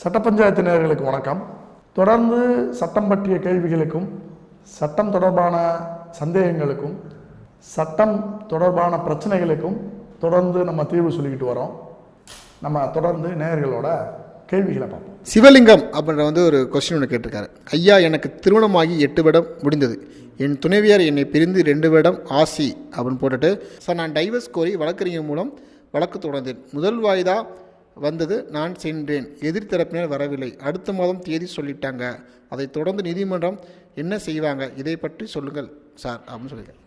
சட்ட பஞ்சாயத்து நேர்களுக்கு வணக்கம். தொடர்ந்து சட்டம் பற்றிய கேள்விகளுக்கும் சட்டம் தொடர்பான சந்தேகங்களுக்கும் சட்டம் தொடர்பான பிரச்சனைகளுக்கும் தொடர்ந்து நம்ம தீர்வு சொல்லிக்கிட்டு வரோம். நம்ம தொடர்ந்து நேயர்களோட கேள்விகளை பார்ப்போம். சிவலிங்கம் அப்படின்ற வந்து ஒரு கொஸ்டின் ஒன்று கேட்டிருக்காரு. ஐயா எனக்கு திருமணமாகி எட்டு வருடம் முடிந்தது. என் துணைவியார் என்னை பிரிந்து ரெண்டு வருடம் ஆசி அப்படின்னு போட்டுட்டு சார் நான் டைவர்ஸ் கோரி வழக்கறிஞர் மூலம் வழக்கு தொடர்ந்தேன். முதல் வாய்தா வந்தது நான் சென்றேன். எதிர்த்தரப்பினர் வரவில்லை. அடுத்த மாதம் தேதி சொல்லிட்டாங்க. அதை தொடர்ந்து நீதிமன்றம் என்ன செய்வாங்க? இதை பற்றி சொல்லுங்கள் சார் அப்படின்னு சொல்லியிருக்காரு.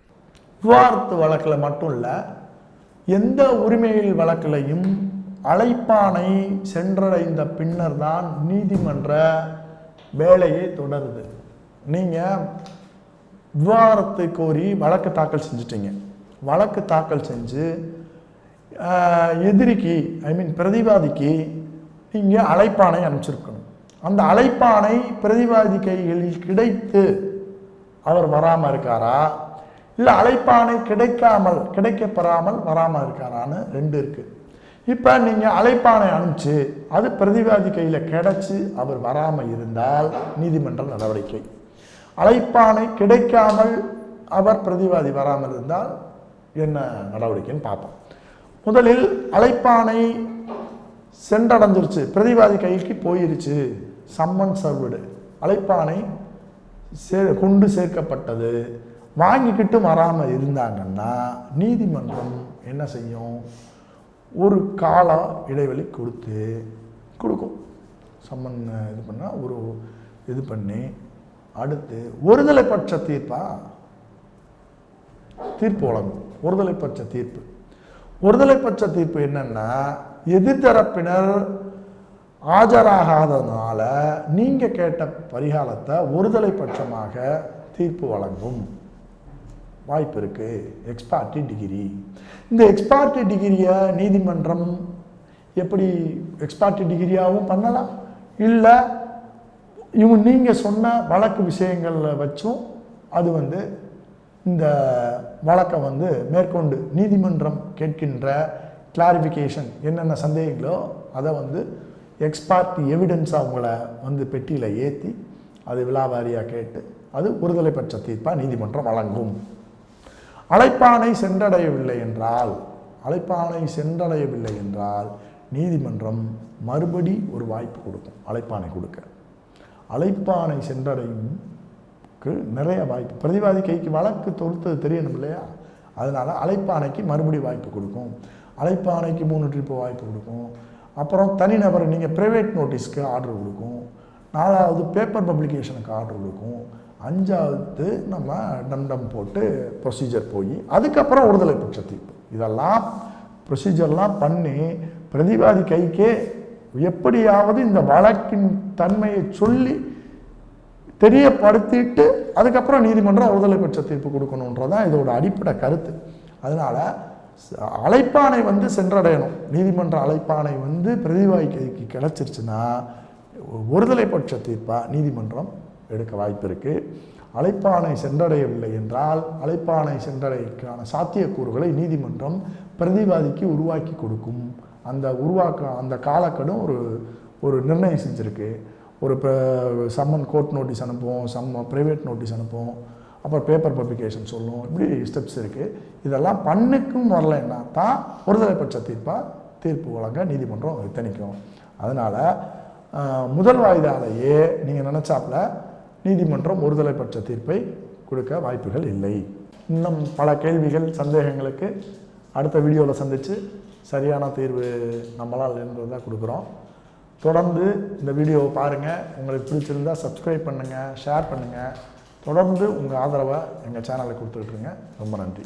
விவாகரத்து வழக்கில் மட்டும் இல்லை எந்த உரிமையில் வழக்கிலையும் அழைப்பானை சென்றடைந்த பின்னர் தான் நீதிமன்ற வேலையை தொடருது. நீங்கள் விவாதத்தை கோரி வழக்கு தாக்கல் செஞ்சிட்டீங்க. வழக்கு தாக்கல் செஞ்சு எதிரிக்கு ஐ மீன் பிரதிவாதிக்கு நீங்கள் அழைப்பானை அனுப்பிச்சிருக்கணும். அந்த அழைப்பானை பிரதிவாதி கைகளில் கிடைத்து அவர் வராமல் இருக்காரா? இல்லை அழைப்பானை கிடைக்காமல் கிடைக்கப்பெறாமல் வராமல் இருக்காரான்னு ரெண்டு இருக்குது இப்போ நீங்கள் அழைப்பானை அனுப்பிச்சு அது பிரதிவாதி கையில் கிடைச்சி அவர் வராமல் இருந்தால் நீதிமன்ற நடவடிக்கை. அழைப்பானை கிடைக்காமல் அவர் பிரதிவாதி வராமல் இருந்தால் என்ன நடவடிக்கைன்னு பார்ப்போம். முதலில் அழைப்பானை சென்றடைஞ்சிருச்சு. பிரதிவாதி கைக்கு போயிருச்சு. சம்மன் சர்வடு. அழைப்பானை சே கொண்டு சேர்க்கப்பட்டது. வாங்கிக்கிட்டு வராமல் இருந்தாங்கன்னா நீதிமன்றம் என்ன செய்யும்? ஒரு கால இடைவெளி கொடுத்து கொடுக்கும். சம்மன் இது பண்ணால் ஒரு இது பண்ணி அடுத்து ஒருதலை பட்ச தீர்ப்பா? தீர்ப்பு வழங்கும். ஒருதலை பட்ச தீர்ப்பு. ஒருதலை பட்ச தீர்ப்பு என்னன்னா எதிர்த்தரப்பினர் ஆஜராகாததுனால நீங்கள் கேட்ட பரிகாரத்தை ஒருதலை பட்சமாக தீர்ப்பு வழங்கும் வாய்ப்பு இருக்குது எக்ஸ்பார்ட்டி டிகிரி இந்த எக்ஸ்பார்ட்டி டிகிரியை நீதிமன்றம் எப்படி எக்ஸ்பார்ட்டி டிகிரியாகவும் பண்ணலாம்? இல்லை இவங்க நீங்கள் சொன்ன வழக்கு விஷயங்களில் வச்சும் அது வந்து இந்த வழக்கை வந்து மேற்கொண்டு நீதிமன்றம் கேட்கின்ற கிளாரிஃபிகேஷன் என்னென்ன சந்தேகங்களோ அதை வந்து எக்ஸ்பார்ட்டி எவிடன்ஸ் அவங்கள வந்து பெட்டியில் ஏற்றி அது விழாவாரியாக கேட்டு அது ஒருதலை பட்ச தீர்ப்பாக நீதிமன்றம் வழங்கும். அழைப்பானை சென்றடையவில்லை என்றால் அழைப்பானை சென்றடையவில்லை என்றால் நீதிமன்றம் மறுபடி ஒரு வாய்ப்பு கொடுக்கும் அழைப்பானை கொடுக்க. அழைப்பானை சென்றடையும் நிறைய வாய்ப்பு. பிரதிவாதி கைக்கு வழக்கு தொடுத்தது தெரியணும் இல்லையா? அதனால் அழைப்பானைக்கு மறுபடியும் வாய்ப்பு கொடுக்கும். அழைப்பானைக்கு மூணு ட்ரிப்பு வாய்ப்பு கொடுக்கும். அப்புறம் தனிநபர் நீங்கள் ப்ரைவேட் நோட்டீஸ்க்கு ஆர்டர் கொடுக்கும். நாலாவது பேப்பர் பப்ளிகேஷனுக்கு ஆர்டர் கொடுக்கும். அஞ்சாவது நம்ம தண்டம் போட்டு ப்ரொசீஜர் போய் அதுக்கப்புறம் ஒருதலை பட்ச தீர்ப்பு. இதெல்லாம் ப்ரொசீஜர்லாம் பண்ணி பிரதிவாதி கைக்கே எப்படியாவது இந்த வழக்கின் தன்மையை சொல்லி தெரியப்படுத்திட்டு அதுக்கப்புறம் நீதிமன்றம் விடுதலை பெற்ற தீர்ப்பு கொடுக்கணுன்றதான் இதோட அடிப்படை கருத்து. அதனால் அழைப்பானை வந்து சென்றடையணும். நீதிமன்ற அழைப்பானை வந்து பிரதிவாய்க்கு கிடச்சிருச்சுன்னா கிடைச்சிருச்சுன்னா ஒருதலை பட்ச தீர்ப்பாக நீதிமன்றம் எடுக்க வாய்ப்பு இருக்குது அழைப்பானை சென்றடையவில்லை என்றால் அழைப்பானை சென்றடைக்கான சாத்தியக்கூறுகளை நீதிமன்றம் பிரதிவாதிக்கு உருவாக்கி கொடுக்கும். அந்த உருவாக்க அந்த காலக்கெடும் ஒரு ஒரு நிர்ணயம் செஞ்சுருக்கு. ஒரு சம்மன் கோர்ட் நோட்டீஸ் அனுப்புவோம் சம் ப்ரைவேட் நோட்டீஸ் அனுப்புவோம் அப்புறம் பேப்பர் பப்ளிகேஷன் சொல்லுவோம் இப்படி ஸ்டெப்ஸ் இருக்குது இதெல்லாம் பண்ணுக்கும் வரலைன்னா தான் ஒருதலை பட்ச தீர்ப்பாக தீர்ப்பு வழங்க நீதிமன்றம் தணிக்கும் அதனால் முதல் வாய்தாலேயே நீங்கள் நினச்சாப்புல நீதிமன்றம் ஒருதலை பட்ச தீர்ப்பை கொடுக்க வாய்ப்புகள் இல்லை. இன்னும் பல கேள்விகள் சந்தேகங்களுக்கு அடுத்த வீடியோவில் சந்தித்து சரியான தீர்வு நம்மளால் இருந்ததாக கொடுக்குறோம். தொடர்ந்து இந்த வீடியோவை பாருங்கள் உங்களுக்கு பிடிச்சிருந்தா சப்ஸ்கிரைப் பண்ணுங்கள் ஷேர் பண்ணுங்கள் தொடர்ந்து உங்கள் ஆதரவை எங்கள் சேனலுக்கு கொடுத்துட்ருங்க ரொம்ப நன்றி.